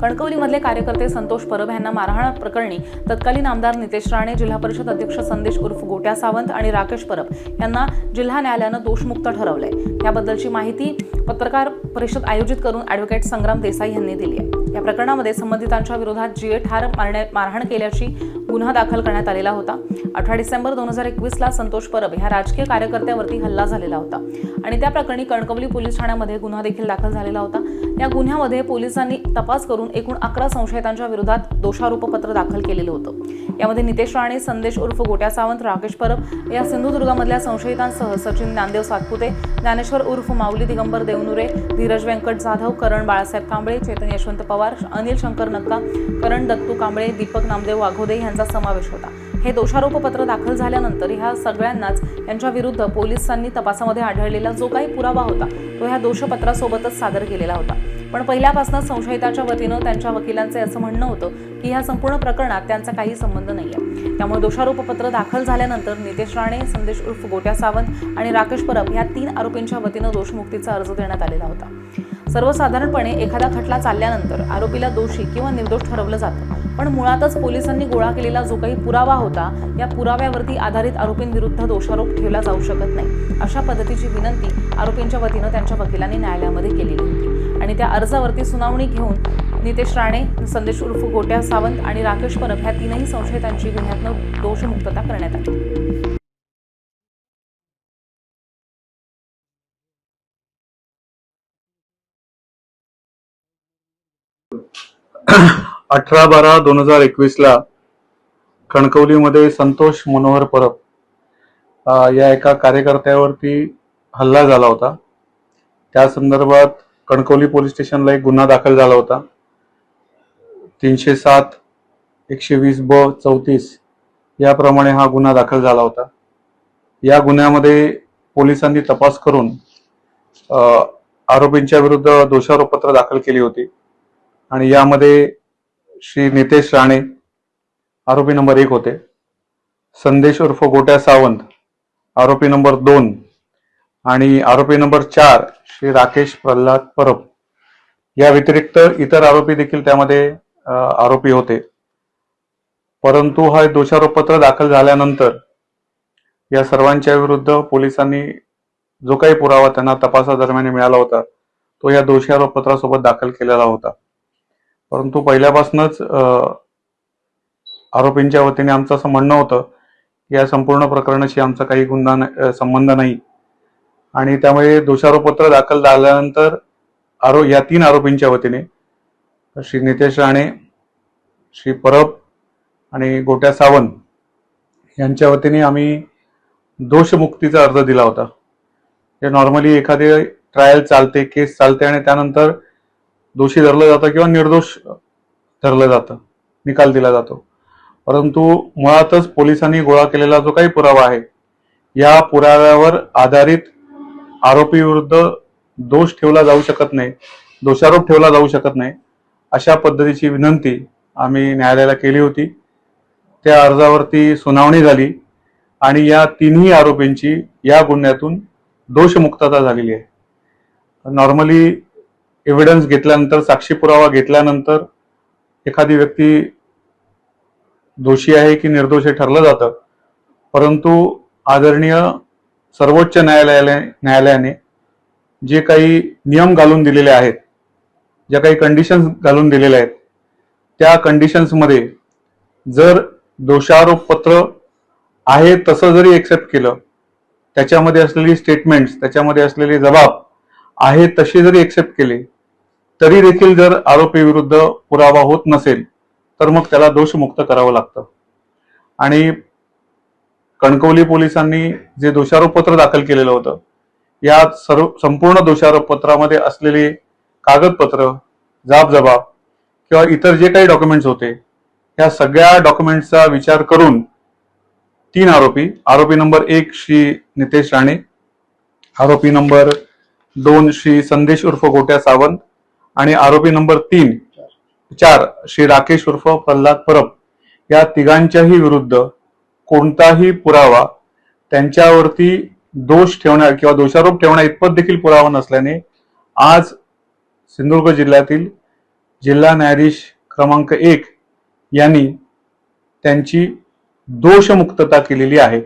कणकवलीमधले कार्यकर्ते संतोष परब यांना मारहाण प्रकरणी तत्कालीन आमदार नितेश राणे जिल्हा परिषद अध्यक्ष संदेश उर्फ गोट्या सावंत आणि राकेश परब यांना जिल्हा न्यायालयानं दोषमुक्त ठरवलंय. याबद्दलची माहिती पत्रकार परिषद आयोजित करून ॲडव्होकेट संग्राम देसाई यांनी दिली आहे. या प्रकरणामध्ये संबंधितांच्या विरोधात जीए ठार मारण्या- मारहाण केल्याची गुन्हा दाखल करण्यात आलेला होता. अठरा डिसेंबर दोन हजार एकवीसला संतोष परब ह्या राजकीय कार्यकर्त्यावरती हल्ला झालेला होता. आणि त्या प्रकरणी कणकवली पोलीस ठाण्यामध्ये गुन्हा देखील दाखल झालेला होता. या गुन्ह्यामध्ये पोलिसांनी तपास करून एकूण अकरा संशयितांच्या विरोधात दोषारोपपत्र दाखल केलेलं होतं. यामध्ये नितेश राणे संदेश उर्फ गोट्या सावंत राकेश परब या सिंधुदुर्गामधल्या संशयितांसह सचिन ज्ञानदेव सातपुते ज्ञानेश्वर उर्फ माऊली दिगंबर देवनुरे धीरज व्यंकट जाधव करण बाळासाहेब कांबळे चेतन यशवंत पवार अनिल शंकर नक्का करण दत्तू कांबळे दीपक नामदेव वाघोदे यांचा समावेश होता. हे दोषारोपपत्र दाखल झाल्यानंतर ह्या सगळ्यांनाच यांच्या विरुद्ध पोलिसांनी तपासामध्ये आढळलेला जो काही पुरावा होता तो ह्या दोषपत्रासोबतच सादर केलेला होता. पण पहिल्यापासूनच संशयिताच्या वतीनं त्यांच्या वकिलांचे असं म्हणणं होतं की ह्या संपूर्ण प्रकरणात त्यांचा काही संबंध नाही आहे त्यामुळे दोषारोपपत्र दाखल झाल्यानंतर नितेश राणे संदेश उर्फ गोट्या सावंत आणि राकेश परब या तीन आरोपींच्या वतीनं दोषमुक्तीचा अर्ज देण्यात आलेला होता. सर्वसाधारणपणे एखादा खटला चालल्यानंतर आरोपीला दोषी किंवा निर्दोष ठरवलं जातं. पण मुळातच पोलिसांनी गोळा केलेला जो काही पुरावा होता या पुराव्यावरती आधारित आरोपींविरुद्ध दोषारोप ठेवला जाऊ शकत नाही. अशा पद्धतीची विनंती आरोपींच्या वतीनं त्यांच्या वकिलांनी न्यायालयामध्ये केलेली होती. आणि त्या अर्जावरती सुनावणी घेऊन नितेश राणे संदेश उर्फ गोट्या सावंत आणि राकेश परब ह्या तीनही संशयितांची गुन्ह्यातनं दोषमुक्तता करण्यात आली. अठरा बारा दोन हजार एकवीस ला कणकवलीमध्ये संतोष मनोहर परब या एका कार्यकर्त्यावरती हल्ला झाला होता. त्या संदर्भात कणकवली पोलीस स्टेशनला एक गुन्हा दाखल झाला होता. तीनशे सात एकशे वीस ब चौतीस याप्रमाणे हा गुन्हा दाखल झाला होता. या गुन्ह्यामध्ये पोलिसांनी तपास करून आरोपींच्या विरुद्ध दोषारोपपत्र दाखल केली होती. आणि यामध्ये श्री नितेश राणे आरोपी नंबर एक होते. संदेश उर्फ गोट्या सावंत आरोपी नंबर दोन आणि आरोपी नंबर चार श्री राकेश प्रल्हाद परब. या व्यतिरिक्त इतर आरोपी देखील त्यामध्ये आरोपी होते. परंतु हा दोषारोपपत्र दाखल झाल्यानंतर या सर्वांच्या विरुद्ध पोलिसांनी जो काही पुरावा त्यांना तपासादरम्यान मिळाला होता तो या दोषारोपपत्रासोबत दाखल केलेला होता. परंतु पहिल्यापासूनच आरोपींच्या वतीने आमचं असं म्हणणं होतं की या संपूर्ण प्रकरणाशी आमचा काही गुन्हा न- संबंध नाही. आणि त्यामुळे दोषारोपपत्र दाखल झाल्यानंतर आरो या तीन आरोपींच्या वतीने श्री नितेश राणे श्री परब आणि गोट्या सावंत यांच्या वतीने आम्ही दोषमुक्तीचा अर्ज दिला होता. हे नॉर्मली एखादे ट्रायल चालते केस चालते आणि त्यानंतर दोषी धरलं जातं किंवा निर्दोष धरलं जातं निकाल दिला जातो. परंतु मुळातच पोलिसांनी गोळा केलेला जो काही पुरावा आहे या पुराव्यावर आधारित आरोपी विरुद्ध दोष ठेवला जाऊ शकत नाही दोषारोप ठेवला जाऊ शकत नाही अशा पद्धतीची विनंती आम्ही न्यायालयाला केली होती. त्या अर्जावरती सुनावणी झाली आणि या तिन्ही आरोपींची या गुन्ह्यातून दोषमुक्तता झालेली आहे. नॉर्मली एव्हिडन्स घेतल्यानंतर साक्षी पुरावा घेतल्यानंतर एखादी व्यक्ती दोषी आहे की निर्दोष हे ठरलं जातं. परंतु आदरणीय सर्वोच्च न्यायालयाने न्यायालयाने जे काही नियम घालून दिलेले आहेत ज्या काही कंडिशन्स घालून दिलेल्या आहेत त्या कंडिशन्समध्ये जर दोषारोप पत्र आहे तसं जरी एक्सेप्ट केलं त्याच्यामध्ये असलेली स्टेटमेंट्स त्याच्यामध्ये असलेले जबाब आहे तसे जरी एक्सेप्ट केले तरी देखील जर आरोपी विरुद्ध पुरावा होत नसेल तर मग त्याला दोषमुक्त करावं लागतं. आणि कणकवली पोलिसांनी जे दोषारोपपत्र दाखल केलेलं होतं या सर्व संपूर्ण दोषारोपपत्रामध्ये असलेले कागदपत्र जाब जबाब किंवा इतर जे काही डॉक्युमेंट्स होते या सगळ्या डॉक्युमेंट्सचा विचार करून तीन आरोपी आरोपी नंबर एक श्री नितेश राणे आरोपी नंबर दोन श्री संदेश उर्फ गोट्या सावंत आणि आरोपी नंबर तीन चार श्री राकेश उर्फ प्रल्हाद परब या तिघांच्याही विरुद्ध कोणताही पुरावा त्यांच्यावरती दोष ठेवण्या किंवा दोषारोप ठेवण्या इतपत देखील पुरावा नसल्याने आज सिंधुदुर्ग जिल्ह्यातील जिल्हा न्यायाधीश क्रमांक एक यांनी त्यांची दोषमुक्तता केलेली आहे.